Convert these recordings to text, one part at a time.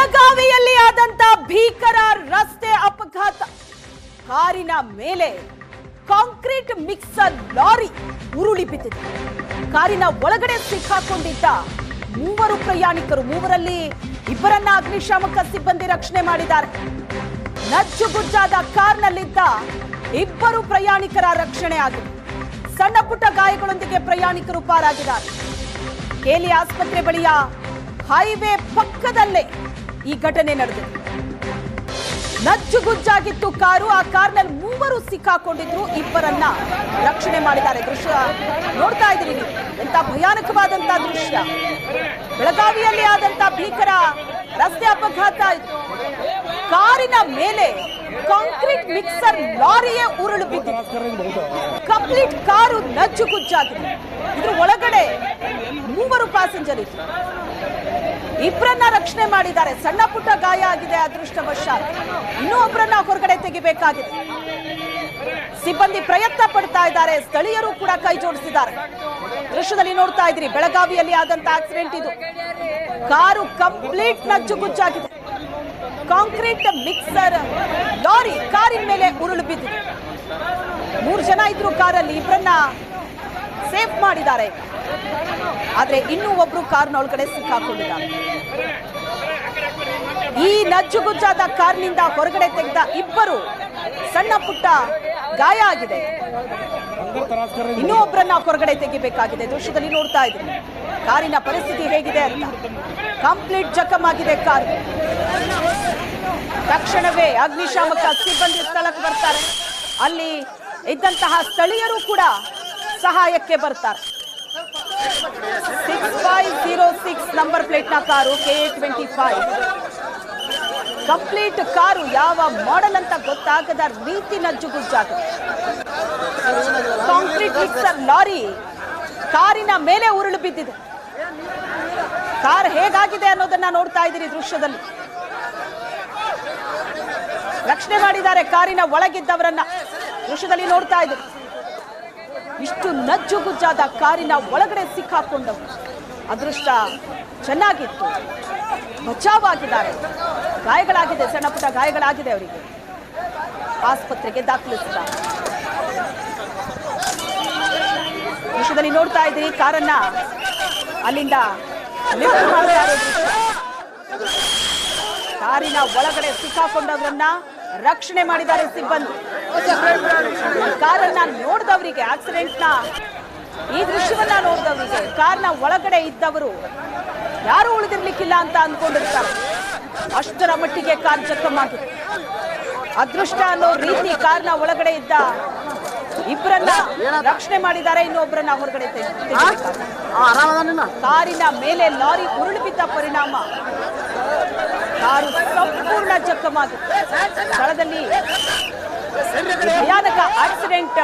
ಬೆಳಗಾವಿಯಲ್ಲಿ ಆದಂತ ಭೀಕರ ರಸ್ತೆ ಅಪಘಾತ. ಕಾರಿನ ಮೇಲೆ ಕಾಂಕ್ರೀಟ್ ಮಿಕ್ಸರ್ ಲಾರಿ ಉರುಳಿ ಬಿದ್ದಿದೆ. ಕಾರಿನ ಒಳಗಡೆ ಸಿಕ್ಕಾಕೊಂಡಿದ್ದ ಮೂವರು ಪ್ರಯಾಣಿಕರು, ಮೂವರಲ್ಲಿ ಇಬ್ಬರನ್ನ ಅಗ್ನಿಶಾಮಕ ಸಿಬ್ಬಂದಿ ರಕ್ಷಣೆ ಮಾಡಿದ್ದಾರೆ. ನಜ್ಜುಗುಜ್ಜಾದ ಕಾರ್ನಲ್ಲಿದ್ದ ಇಬ್ಬರು ಪ್ರಯಾಣಿಕರ ರಕ್ಷಣೆ ಆಗಿದೆ. ಸಣ್ಣ ಪುಟ್ಟ ಗಾಯಗಳೊಂದಿಗೆ ಪ್ರಯಾಣಿಕರು ಪಾರಾಗಿದ್ದಾರೆ. ಕೇಲಿ ಆಸ್ಪತ್ರೆ ಬಳಿಯ ಹೈವೇ ಪಕ್ಕದಲ್ಲೇ ಈ ಘಟನೆ ನಡೆದಿದೆ. ನಜ್ಜುಗುಜ್ಜಾಗಿತ್ತು ಕಾರು. ಆ ಕಾರ್ನಲ್ಲಿ ಮೂವರು ಸಿಕ್ಕಾಕೊಂಡಿದ್ರು. ಇಬ್ಬರನ್ನ ರಕ್ಷಣೆ ಮಾಡಿದ್ದಾರೆ. ದೃಶ್ಯ ನೋಡ್ತಾ ಇದ್ದೀರಿ ನೀವು. ಎಂತ ಭಯಾನಕವಾದಂತ ದೃಶ್ಯ. ಬೆಳಗಾವಿಯಲ್ಲಿ ಆದಂತ ಭೀಕರ ರಸ್ತೆ ಅಪಘಾತ ಕಾರಿನ ಮೇಲೆ ಕಾಂಕ್ರೀಟ್ ಮಿಕ್ಸರ್ ಲಾರಿಯೇ ಉರುಳು ಬಿದ್ದಿದೆ. ಕಂಪ್ಲೀಟ್ ಕಾರು ನಜ್ಜುಗುಜ್ಜಾಗಿದೆ ಇದ್ರ ಒಳಗಡೆ ಮೂವರು ಪ್ಯಾಸೆಂಜರ್ ಇದ್ರು. ಇಬ್ಬರನ್ನ ರಕ್ಷಣೆ ಮಾಡಿದ್ದಾರೆ. ಸಣ್ಣ ಪುಟ್ಟ ಗಾಯ ಆಗಿದೆ, ಅದೃಷ್ಟವಶಾತ್. ಇನ್ನೂ ಒಬ್ಬರನ್ನ ಹೊರಗಡೆ ತೆಗಿಬೇಕಾಗಿದೆ. ಸಿಬ್ಬಂದಿ ಪ್ರಯತ್ನ ಪಡ್ತಾ ಇದ್ದಾರೆ. ಸ್ಥಳೀಯರು ಕೂಡ ಕೈ ಜೋಡಿಸಿದ್ದಾರೆ. ದೃಶ್ಯದಲ್ಲಿ ನೋಡ್ತಾ ಇದ್ರಿ ಬೆಳಗಾವಿಯಲ್ಲಿ ಆದಂತ ಆಕ್ಸಿಡೆಂಟ್ ಇದು. ಕಾರು ಕಂಪ್ಲೀಟ್ ನಜ್ಜುಗುಜ್ಜಾಗಿದೆ. ಕಾಂಕ್ರೀಟ್ ಮಿಕ್ಸರ್ ಲಾರಿ ಕಾರಿನ ಮೇಲೆ ಉರುಳು ಬಿದ್ದಿದೆ. ಮೂರು ಜನ ಇದ್ರು ಕಾರಲ್ಲಿ ಇಬ್ಬರನ್ನ ಸೇಫ್ ಮಾಡಿದ್ದಾರೆ. ಆದ್ರೆ ಇನ್ನೂ ಒಬ್ರು ಕಾರ್ನ ಒಳಗಡೆ ಸಿಕ್ಕಾಕೊಂಡಿದ್ದಾರೆ. ಈ ನಜ್ಜುಗುಜ್ಜಾದ ಕಾರ್ನಿಂದ ಹೊರಗಡೆ ತೆಗೆದ ಇಬ್ಬರು ಸಣ್ಣ ಪುಟ್ಟ ಗಾಯ ಆಗಿದೆ. ಇನ್ನೂ ಒಬ್ಬರನ್ನ ಹೊರಗಡೆ ತೆಗಿಬೇಕಾಗಿದೆ. ದೃಶ್ಯದಲ್ಲಿ ನೋಡ್ತಾ ಇದ್ದೀನಿ ಕಾರಿನ ಪರಿಸ್ಥಿತಿ ಹೇಗಿದೆ ಅಂತ. ಕಂಪ್ಲೀಟ್ ಜಖಮ್ ಆಗಿದೆ ಕಾರ್. ತಕ್ಷಣವೇ ಅಗ್ನಿಶಾಮಕ ಸಿಬ್ಬಂದಿ ಸ್ಥಳಕ್ಕೆ ಬರ್ತಾರೆ. ಅಲ್ಲಿ ಇದ್ದಂತಹ ಸ್ಥಳೀಯರು ಕೂಡ ಸಹಾಯಕ್ಕೆ ಬರ್ತಾರೆ. Six five zero six number ಪ್ಲೇಟ್ನ car K A twenty five complete car ಯಾವ ಮಾಡೆಲ್ ಅಂತ ಗೊತ್ತಾಗದ ರೀತಿ ನಜ್ಜುಗುಜ್ಜಾಗ ಕಾಂಕ್ರೀಟ್ ಮಿಕ್ಸರ್ ಲಾರಿ ಕಾರಿನ ಮೇಲೆ ಉರುಳು ಬಿದ್ದಿದೆ. ಕಾರ್ ಹೇಗಾಗಿದೆ ಅನ್ನೋದನ್ನ ನೋಡ್ತಾ ಇದ್ದೀರಿ ದೃಶ್ಯದಲ್ಲಿ. ರಕ್ಷಣೆ ಮಾಡಿದ್ದಾರೆ ಕಾರಿನ ಒಳಗಿದ್ದವರನ್ನ. ದೃಶ್ಯದಲ್ಲಿ ನೋಡ್ತಾ ಇದ್ದೀರಿ. ಇಷ್ಟು ನಜ್ಜುಗುಜ್ಜಾದ ಕಾರಿನ ಒಳಗಡೆ ಸಿಕ್ಕಾಕೊಂಡವು. ಅದೃಷ್ಟ ಚೆನ್ನಾಗಿತ್ತು. ಬಚಾವಾಗಿದ್ದಾರೆ. ಗಾಯಗಳಾಗಿದೆ ಸಣ್ಣ ಪುಟ್ಟ ಗಾಯಗಳಾಗಿದೆ ಅವರಿಗೆ. ಆಸ್ಪತ್ರೆಗೆ ದಾಖಲಿಸಿದ್ದಾರೆ ದೃಶ್ಯದಲ್ಲಿ ನೋಡ್ತಾ ಇದ್ದೀರಿ ಕಾರನ್ನ ಅಲ್ಲಿಂದ ಕಾರಿನ ಒಳಗಡೆ ಸಿಕ್ಕಾಕೊಂಡವರನ್ನ ರಕ್ಷಣೆ ಮಾಡಿದ್ದಾರೆ ಸಿಬ್ಬಂದಿ. ಕಾರನ್ನ ನೋಡಿದವರಿಗೆ ಆಕ್ಸಿಡೆಂಟ್ನ ಈ ದೃಶ್ಯವನ್ನ ನೋಡಿದವರಿಗೆ ಕಾರ್ನ ಒಳಗಡೆ ಇದ್ದವರು ಯಾರು ಉಳಿದಿರ್ಲಿಕ್ಕಿಲ್ಲ ಅಂತ ಅನ್ಕೊಂಡಿರ್ತಾರೆ ಅಷ್ಟರ ಮಟ್ಟಿಗೆ ಕಾರ್ ಜಖಮಾಗಿದೆ ಅದೃಷ್ಟ ಅನ್ನೋ ರೀತಿ ಕಾರ್ನ ಒಳಗಡೆ ಇದ್ದ ಇಬ್ಬರನ್ನ ರಕ್ಷಣೆ ಮಾಡಿದ್ದಾರೆ ಇನ್ನೊಬ್ಬರನ್ನ ಹೊರಗಡೆ. ಕಾರಿನ ಮೇಲೆ ಲಾರಿ ಉರುಳು ಬಿದ್ದ ಪರಿಣಾಮ. ಕಾರು ಸಂಪೂರ್ಣ ಜಖಮಾಗಿದೆ ಸ್ಥಳದಲ್ಲಿ ಭಯಾನಕ ಆಕ್ಸಿಡೆಂಟ್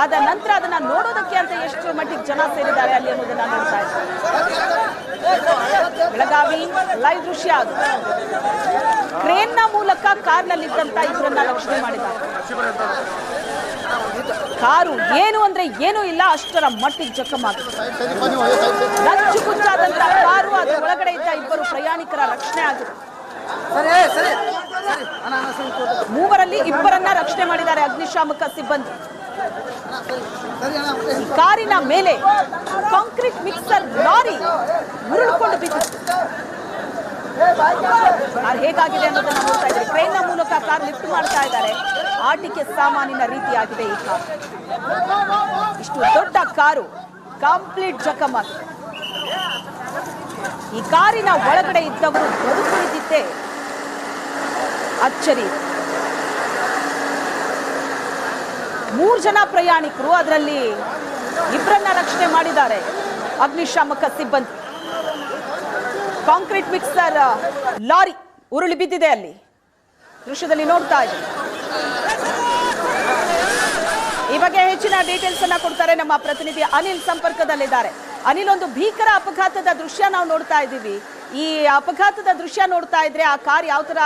ಆದ ನಂತರ ಅದನ್ನ ನೋಡೋದಕ್ಕೆ ಅಂತ ಎಷ್ಟು ಮಟ್ಟಿಗೆ ಜನ ಸೇರಿದ್ದಾರೆ ಅಲ್ಲಿ ಅನ್ನೋದನ್ನ ನೋಡ್ತಾ ಇದ್ದಾರೆ. ಬೆಳಗಾವಿ ಲೈವ್ ದೃಶ್ಯ ಅದು ಕ್ರೇನ್ನ ಮೂಲಕ ಕಾರ್ನಲ್ಲಿದ್ದಂತ ಇಬ್ಬರನ್ನ ರಕ್ಷಣೆ ಮಾಡಿದ್ದಾರೆ. ಕಾರು ಏನು ಅಂದ್ರೆ ಏನೂ ಇಲ್ಲ ಅಷ್ಟರ ಮಟ್ಟಿಗೆ ಜಖಮಾಗಿದೆ ನಚ್ಚು ಕುಚ್ಚಾದಂತ ಕಾರು ಅದರ ಒಳಗಡೆ ಇದ್ದ ಇಬ್ಬರು ಪ್ರಯಾಣಿಕರ ರಕ್ಷಣೆ ಆಗಿದೆ. ಮೂವರಲ್ಲಿ ಇಬ್ಬರನ್ನ ರಕ್ಷಣೆ ಮಾಡಿದ್ದಾರೆ ಅಗ್ನಿಶಾಮಕ ಸಿಬ್ಬಂದಿ. ಕಾರಿನ ಮೇಲೆ ಕಾಂಕ್ರೀಟ್ ಮಿಕ್ಸರ್ ಲಾರಿ ಉರುಳಿಕೊಂಡು ಬಿದ್ದಿದೆ ಕಾರ್ ಹೇಗಾಗಿದೆ ಅನ್ನೋದನ್ನ ನೋಡ್ತಾ ಇದ್ದಾರೆ ಟ್ರೈನ್ ಮೂಲಕ ಕಾರ್ ಲಿಫ್ಟ್ ಮಾಡ್ತಾ ಇದ್ದಾರೆ. ಆಟಿಕೆ ಸಾಮಾನಿನ ರೀತಿಯಾಗಿದೆ ಈ ಕಾರ್. ಇಷ್ಟು ದೊಡ್ಡ ಕಾರು ಕಂಪ್ಲೀಟ್ ಜಖಮಾಗಿದೆ ಈ ಕಾರಿನ ಒಳಗಡೆ ಇದ್ದವರು ಬದುಕುಳಿದಿದ್ದೇ ಅಚ್ಚರಿ. ಮೂರು ಜನ ಪ್ರಯಾಣಿಕರು ಅದರಲ್ಲಿ ಇಬ್ಬರನ್ನ ರಕ್ಷಣೆ ಮಾಡಿದ್ದಾರೆ. ಅಗ್ನಿಶಾಮಕ ಸಿಬ್ಬಂದಿ. ಕಾಂಕ್ರೀಟ್ ಮಿಕ್ಸರ್ ಲಾರಿ ಉರುಳಿ ಬಿದ್ದಿದೆ ಅಲ್ಲಿ. ದೃಶ್ಯದಲ್ಲಿ ನೋಡ್ತಾ ಇದ್ದೀವಿ ಈ ಬಗ್ಗೆ ಹೆಚ್ಚಿನ ಡೀಟೇಲ್ಸ್ ಅನ್ನ ಕೊಡ್ತಾರೆ ನಮ್ಮ ಪ್ರತಿನಿಧಿ ಅನಿಲ್ ಸಂಪರ್ಕದಲ್ಲಿದ್ದಾರೆ. ಅನಿಲ್, ಒಂದು ಭೀಕರ ಅಪಘಾತದ ದೃಶ್ಯ ನಾವು ನೋಡ್ತಾ ಇದ್ದೀವಿ. ಈ ಅಪಘಾತದ ದೃಶ್ಯ ನೋಡ್ತಾ ಇದ್ರೆ, ಆ ಕಾರ್ ಯಾವ ತರ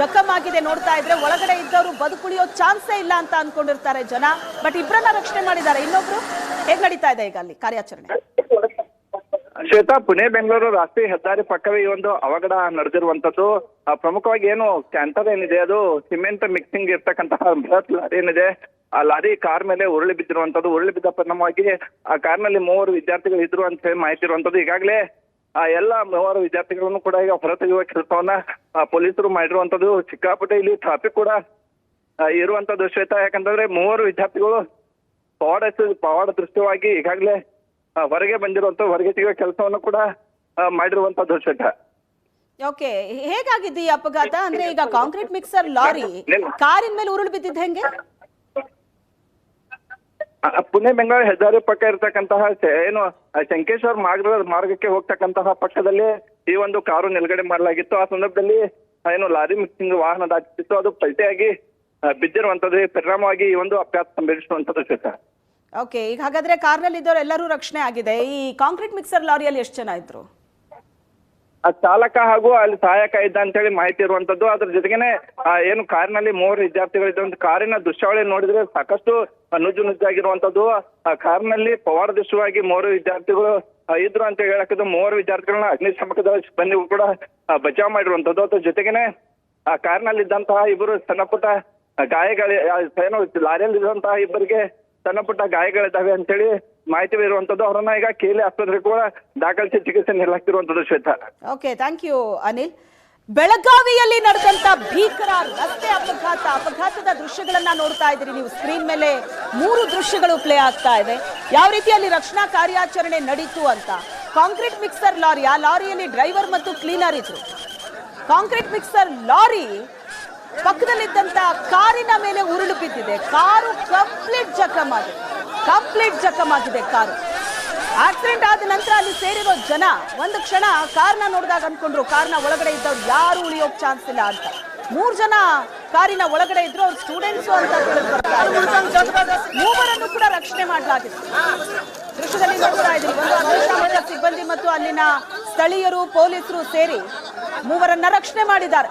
ಜಖಮ್ ಆಗಿದೆ ನೋಡ್ತಾ ಇದ್ರೆ, ಒಳಗಡೆ ಇದ್ದವರು ಬದುಕುಳಿಯೋ ಚಾನ್ಸೇ ಇಲ್ಲ ಅಂತ ಅನ್ಕೊಂಡಿರ್ತಾರೆ ಜನ. ಬಟ್ ಇಬ್ಬರನ್ನ ರಕ್ಷಣೆ ಮಾಡಿದ್ದಾರೆ ಇನ್ನೊಬ್ರು? ಹೇಗ್ ನಡೀತಾ ಇದೆ ಈಗ ಅಲ್ಲಿ ಕಾರ್ಯಾಚರಣೆ? ಶ್ವೇತಾ, ಪುಣೆ, ಬೆಂಗಳೂರು ರಾಷ್ಟ್ರೀಯ ಹೆದ್ದಾರಿ ಪಕ್ಕವೇ ಈ ಒಂದು ಅವಘಡ ನಡೆದಿರುವಂತದ್ದು ಪ್ರಮುಖವಾಗಿ ಏನು ಕ್ಯಾಂಟರ್ ಏನಿದೆ, ಅದು ಸಿಮೆಂಟ್ ಮಿಕ್ಸಿಂಗ್ ಇರ್ತಕ್ಕಂತಹ ಬೃಹತ್ ಲಾರಿ ಏನಿದೆ, ಆ ಲಾರಿ ಕಾರ್ ಮೇಲೆ ಉರುಳಿ ಬಿದ್ದಿರುವಂತದ್ದು ಉರುಳಿ ಬಿದ್ದ ಪರಿಣಾಮವಾಗಿ ಆ ಕಾರ್ನಲ್ಲಿ ಮೂವರು ವಿದ್ಯಾರ್ಥಿಗಳು ಇದ್ರು ಅಂತ ಹೇಳಿ ಮಾಹಿತಿ ಇರುವಂತದ್ದು ಈಗಾಗಲೇ ಆ ಎಲ್ಲ ಮೂವರು ವಿದ್ಯಾರ್ಥಿಗಳನ್ನು ಕೂಡ ಈಗ ಹೊರತೆಗೆಯುವ ಕೆಲಸವನ್ನ ಪೊಲೀಸರು ಮಾಡಿರುವಂತದ್ದು ಸಿಕ್ಕಾಪಟ್ಟೆ ಇಲ್ಲಿ ಟ್ರಾಫಿಕ್ ಕೂಡ ಇರುವಂತದ್ದು ಶ್ವೇತಾ ಯಾಕಂತಂದ್ರೆ ಮೂವರು ವಿದ್ಯಾರ್ಥಿಗಳು ಪವಾಡ ಪವಾಡ ದೃಷ್ಟವಾಗಿ ಈಗಾಗಲೇ ಹೊರಗೆ ಬಂದಿರುವಂತ ಹೊರಗೆ ತೆಗೆಯುವ ಕೆಲಸವನ್ನು ಕೂಡ ಮಾಡಿರುವಂತದ್ದು ಶ್ವೇತಾ ಓಕೆ ಹೇಗಾಗಿದ್ದು ಈ ಅಪಘಾತ? ಅಂದ್ರೆ ಈಗ ಕಾಂಕ್ರೀಟ್ ಮಿಕ್ಸರ್ ಲಾರಿ ಕಾರಿನ ಮೇಲೆ ಉರುಳು ಬಿದ್ದಿದ್ದು ಹೆಂಗೆ? ಪುಣೆ ಬೆಂಗಳೂರು ಹೆದ್ದಾರಿ ಪಕ್ಕ ಇರ್ತಕ್ಕಂತಹ ಏನು ಶಂಕೇಶ್ವರ್ ಮಾರ್ಗ, ಮಾರ್ಗಕ್ಕೆ ಹೋಗ್ತಕ್ಕಂತಹ ಪಕ್ಕದಲ್ಲಿ ಈ ಒಂದು ಕಾರು ನಿಲುಗಡೆ ಮಾಡಲಾಗಿತ್ತು. ಆ ಸಂದರ್ಭದಲ್ಲಿ ಏನು ಲಾರಿ ಮಿಕ್ಸಿಂಗ್ ವಾಹನ ದಾಟಿತ್ತು. ಅದು ಪಲ್ಟಿಯಾಗಿ ಬಿದ್ದಿರುವಂತದ್ದು ಪರಿಣಾಮವಾಗಿ ಈ ಒಂದು ಅಪಘಾತ ಸಂಭವಿಸುವಂತದ್ದು ಶ್ವೇತಾ ಓಕೆ ಈಗ ಹಾಗಾದ್ರೆ ಕಾರ್ನಲ್ಲಿ ಇದ್ದವರು ಎಲ್ಲರೂ ರಕ್ಷಣೆ ಆಗಿದೆ. ಈ ಕಾಂಕ್ರೀಟ್ ಮಿಕ್ಸರ್ ಲಾರಿಯಲ್ಲಿ ಎಷ್ಟು ಜನ ಇದ್ರು? ಆ ಚಾಲಕ ಹಾಗೂ ಅಲ್ಲಿ ಸಹಾಯಕ ಇದ್ದ ಅಂತ ಹೇಳಿ ಮಾಹಿತಿ ಇರುವಂತದ್ದು. ಅದ್ರ ಜೊತೆಗೆನೆ ಏನು ಕಾರಿನಲ್ಲಿ ಮೂವರು ವಿದ್ಯಾರ್ಥಿಗಳು ಒಂದು ಕಾರಿನ ದೃಶ್ಯಾವಳಿ ನೋಡಿದ್ರೆ ಸಾಕಷ್ಟು ನುಜ್ಜು ನುಜ್ಜಾಗಿರುವಂತದ್ದು. ಆ, ಕಾರಿನಲ್ಲಿ ಪವಾಡ ದೃಶ್ಯವಾಗಿ ಮೂವರು ವಿದ್ಯಾರ್ಥಿಗಳು ಇದ್ರು ಅಂತ ಹೇಳಕ್ಕಿದ್ದು ಮೂವರು ವಿದ್ಯಾರ್ಥಿಗಳನ್ನ ಅಗ್ನಿಶಾಮಕ ದಳ ಸಿಬ್ಬಂದಿಗಳು ಕೂಡ ಬಚಾವ್ ಮಾಡಿರುವಂತದ್ದು. ಅದ್ರ ಜೊತೆಗೆನೆ, ಆ ಕಾರಿನಲ್ಲಿ ಇದ್ದಂತಹ ಇಬ್ಬರು ಸಣ್ಣ ಪುಟ್ಟ ಗಾಯಗಳ ಏನು ಲಾರಿಯಲ್ಲಿ ಇದ್ದಂತಹ ಇಬ್ಬರಿಗೆ ಸಣ್ಣ ಪುಟ್ಟ ಗಾಯಗಳಿದ್ದಾವೆ ಅಂತೇಳಿ ಮಾಹಿತಿ ಇರುವಂತದ್ದು ಅವರನ್ನ ಈಗ ಕೇಳಿ ಆಸ್ಪತ್ರೆ ಕೂಡ ದಾಖಲಿಸಿ ಚಿಕಿತ್ಸೆ ನೀಡಲಾಗ್ತಿರುವಂತದ್ದು Shweta. Okay thank you Anil. ಬೆಳಗಾವಿಯಲ್ಲಿ ನಡೆದಂತ ಭೀಕರ ರಸ್ತೆ ಅಪಘಾತ, ಅಪಘಾತದ ದೃಶ್ಯಗಳನ್ನ ನೋಡ್ತಾ ಇದ್ದೀರಿ ನೀವು. ಸ್ಕ್ರೀನ್ ಮೇಲೆ ಮೂರು ದೃಶ್ಯಗಳು ಪ್ಲೇ ಆಗ್ತಾ ಇದೆ ಯಾವ ರೀತಿಯಲ್ಲಿ ರಕ್ಷಣಾ ಕಾರ್ಯಾಚರಣೆ ನಡೀತು ಅಂತ. ಕಾಂಕ್ರೀಟ್ ಮಿಕ್ಸರ್ ಲಾರಿ, ಆ ಲಾರಿಯಲ್ಲಿ ಡ್ರೈವರ್ ಮತ್ತು ಕ್ಲೀನರ್ ಇದ್ರು. ಕಾಂಕ್ರೀಟ್ ಮಿಕ್ಸರ್ ಲಾರಿ ಪಕ್ಕದಲ್ಲಿದ್ದಂತ ಕಾರಿನ ಮೇಲೆ ಉರುಳು ಬಿದ್ದಿದೆ. ಕಾರು ಕಂಪ್ಲೀಟ್ ಜಖಮ್ ಆಗಿದೆ. ಕಂಪ್ಲೀಟ್ ಜಖಮ್ ಆಗಿದೆ ಕಾರು. ಆಕ್ಸಿಡೆಂಟ್ ಆದ ನಂತರ ಅಲ್ಲಿ ಸೇರಿರೋ ಜನ ಒಂದು ಕ್ಷಣ ಕಾರ್ನ ನೋಡಿದಾಗ ಅನ್ಕೊಂಡ್ರು ಕಾರ್ನ ಒಳಗಡೆ ಇದ್ದವ್ರು ಯಾರು ಉಳಿಯೋಕ್ ಚಾನ್ಸ್ ಇಲ್ಲ ಅಂತ. ಮೂರ್ ಜನ ಕಾರಿನ ಒಳಗಡೆ ಇದ್ರು, ಅವ್ರು ಸ್ಟೂಡೆಂಟ್ಸ್ ಅಂತ ಮೂವರನ್ನು ಕೂಡ ರಕ್ಷಣೆ ಮಾಡಲಾಗಿದೆ. ದೃಶ್ಯದಲ್ಲಿ ನೋಡ್ತಾ ಇದ್ರಿ ಒಂದು ಅಗ್ನಿಶಾಮಕ ಸಿಬ್ಬಂದಿ ಮತ್ತು ಅಲ್ಲಿನ ಸ್ಥಳೀಯರು, ಪೊಲೀಸರು ಸೇರಿ ಮೂವರನ್ನ ರಕ್ಷಣೆ ಮಾಡಿದ್ದಾರೆ.